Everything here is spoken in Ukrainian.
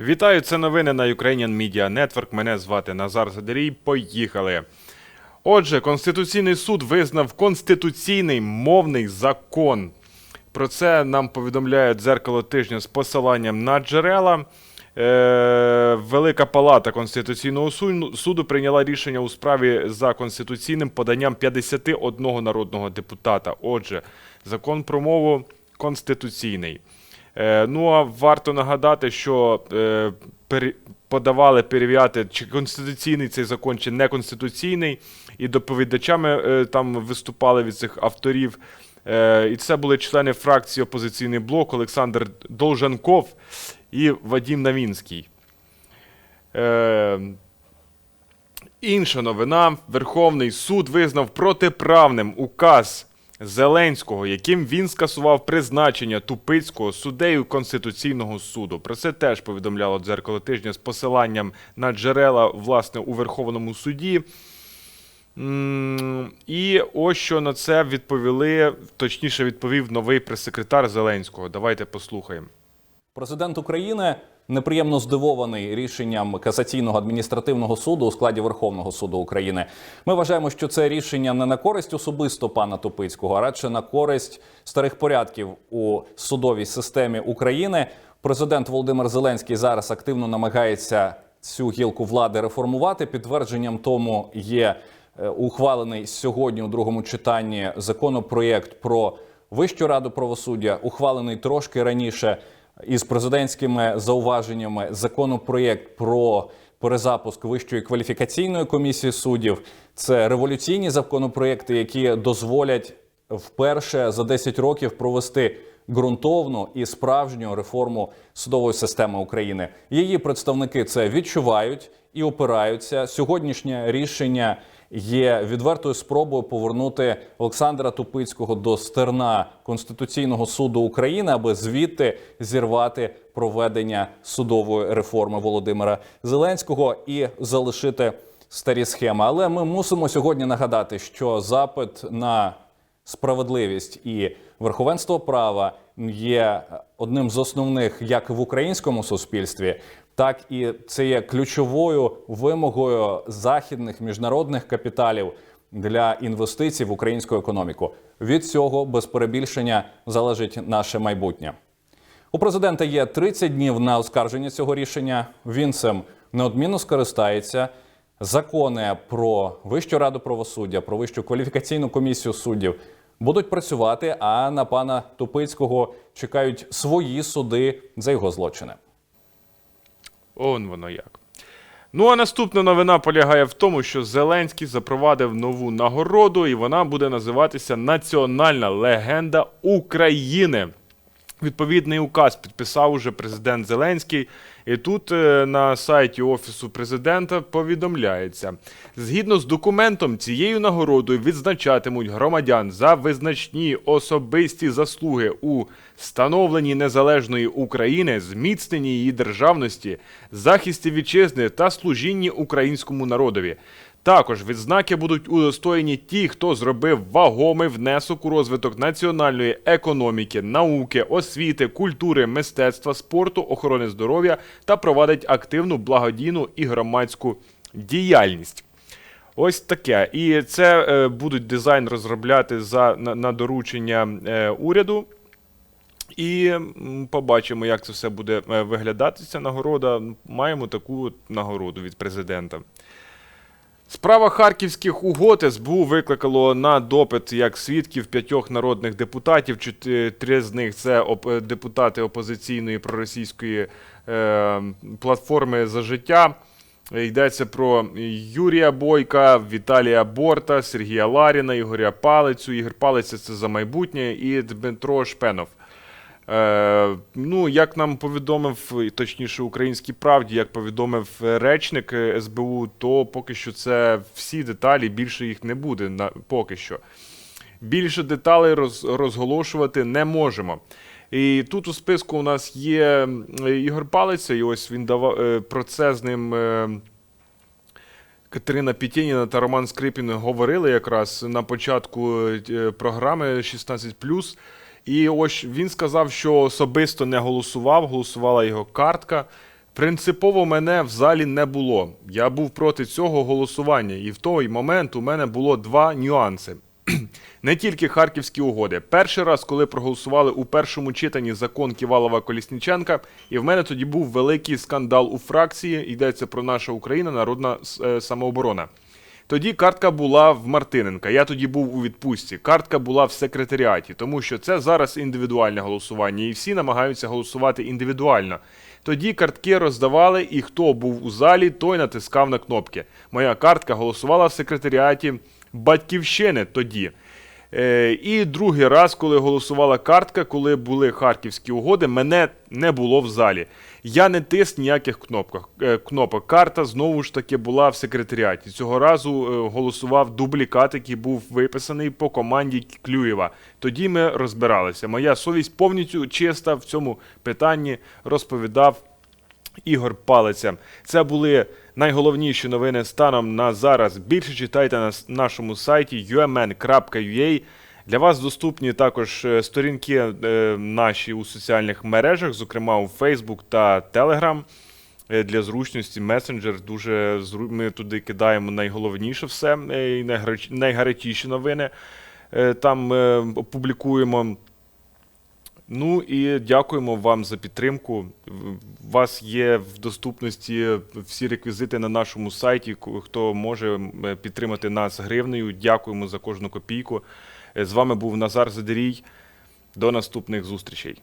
Вітаю, це новини на Ukrainian Media Network. Мене звати Назар Задарій. Поїхали. Отже, Конституційний суд визнав конституційний мовний закон. Про це нам повідомляє дзеркало тижня з посиланням на джерела. Е, Велика палата Конституційного суду прийняла рішення у справі за конституційним поданням 51 народного депутата. Отже, закон про мову конституційний. Е, Ну а варто нагадати, що е, подавали перевіряти, чи конституційний цей закон, чи неконституційний, і доповідачами е, там виступали від цих авторів. І це були члени фракції Опозиційний блок Олександр Долженков і Вадім Навінський. Інша новина: Верховний суд визнав протиправним указ Зеленського, яким він скасував призначення Тупицького суддею Конституційного суду. Про це теж повідомляло дзеркало тижня з посиланням на джерела власне у Верховному суді. І ось що на це відповіли, точніше відповів новий прес-секретар Зеленського. Давайте послухаємо. Президент України неприємно здивований рішенням касаційного адміністративного суду у складі Верховного суду України. Ми вважаємо, що це рішення не на користь особисто пана Тупицького, а радше на користь старих порядків у судовій системі України. Президент Володимир Зеленський зараз активно намагається цю гілку влади реформувати. Підтвердженням тому є е, ухвалений сьогодні у другому читанні законопроєкт про Вищу раду правосуддя, ухвалений трошки раніше із президентськими зауваженнями законопроєкт про перезапуск Вищої кваліфікаційної комісії суддів. Це революційні законопроєкти, які дозволять вперше за 10 років провести ґрунтовну і справжню реформу судової системи України. Її представники це відчувають і опираються. Сьогоднішнє рішення є відвертою спробою повернути Олександра Тупицького до стерна Конституційного суду України, аби звідти зірвати проведення судової реформи Володимира Зеленського і залишити старі схеми. Але ми мусимо сьогодні нагадати, що запит на справедливість і верховенство права є одним з основних як в українському суспільстві, так і це є ключовою вимогою західних міжнародних капіталів для інвестицій в українську економіку. Від цього без перебільшення залежить наше майбутнє. У президента є 30 днів на оскарження цього рішення. Він цим неодмінно скористається. Закони про Вищу раду правосуддя, про Вищу кваліфікаційну комісію суддів будуть працювати. А на пана Тупицького чекають свої суди за його злочини. Он воно як. Ну а наступна новина полягає в тому, що Зеленський запровадив нову нагороду, і вона буде називатися Національна легенда України. Відповідний указ підписав уже президент Зеленський. І тут е, на сайті Офісу президента повідомляється: згідно з документом, цією нагородою відзначатимуть громадян за визначні особисті заслуги у становленні незалежної України, зміцненні її державності, захисті вітчизни та служінні українському народові. Також відзнаки будуть удостоєні ті, хто зробив вагомий внесок у розвиток національної економіки, науки, освіти, культури, мистецтва, спорту, охорони здоров'я та провадить активну благодійну і громадську діяльність. Ось таке. І це е, будуть дизайн розробляти за на, на доручення е, уряду. І побачимо, як це все буде е, виглядати. Ця нагорода. Маємо таку нагороду від президента. Справа харківських угод СБУ викликало на допит як свідків п'ятьох народних депутатів. Три з них це депутати опозиційної проросійської е, платформи за життя. Йдеться про Юрія Бойка, Віталія Борта, Сергія Ларіна, Ігоря Палицю. Ігор Палиця це за майбутнє і Дмитро Шпенов. Е, ну, як нам повідомив, точніше, українській правді, як повідомив е, речник е, СБУ, то поки що це всі деталі, більше їх не буде на, поки що. Більше деталей роз, розголошувати не можемо. І тут у списку у нас є Ігор Палиця, і ось він давав про це з ним. Катерина Пітєніна та Роман Скрипін говорили якраз на початку програми 16+. І ось він сказав, що особисто не голосував, голосувала його картка. Принципово мене в залі не було. Я був проти цього голосування, і в той момент у мене було два нюанси. Не тільки харківські угоди. Перший раз, коли проголосували у першому читанні закон Ківалова Колісніченка, і в мене тоді був великий скандал у фракції. Йдеться про наша Україна, народна е, самооборона. Тоді картка була в Мартиненка. Я тоді був у відпустці. Картка була в секретаріаті, тому що це зараз індивідуальне голосування, і всі намагаються голосувати індивідуально. Тоді картки роздавали, і хто був у залі, той натискав на кнопки. Моя картка голосувала в секретаріаті Батьківщини тоді. Е, і другий раз, коли голосувала картка, коли були харківські угоди, мене не було в залі. Я не тис ніяких кнопках, е, кнопок. Карта знову ж таки була в секретаріаті. Цього разу е, голосував дублікат, який був виписаний по команді Клюєва. Тоді ми розбиралися. Моя совість повністю чиста в цьому питанні розповідав Ігор Палиця. Це були найголовніші новини станом на зараз. Більше читайте на нашому сайті umn.ua. Для вас доступні також е, сторінки е, наші у соціальних мережах, зокрема у Facebook та Telegram. Е, Для зручності месенджер дуже ми туди кидаємо найголовніше все, і найгарячіші новини. Там опублікуємо. Ну і дякуємо вам за підтримку. У вас є в доступності всі реквізити на нашому сайті. Хто може підтримати нас гривнею, дякуємо за кожну копійку. Е, З вами був Назар Задерій. До наступних зустрічей.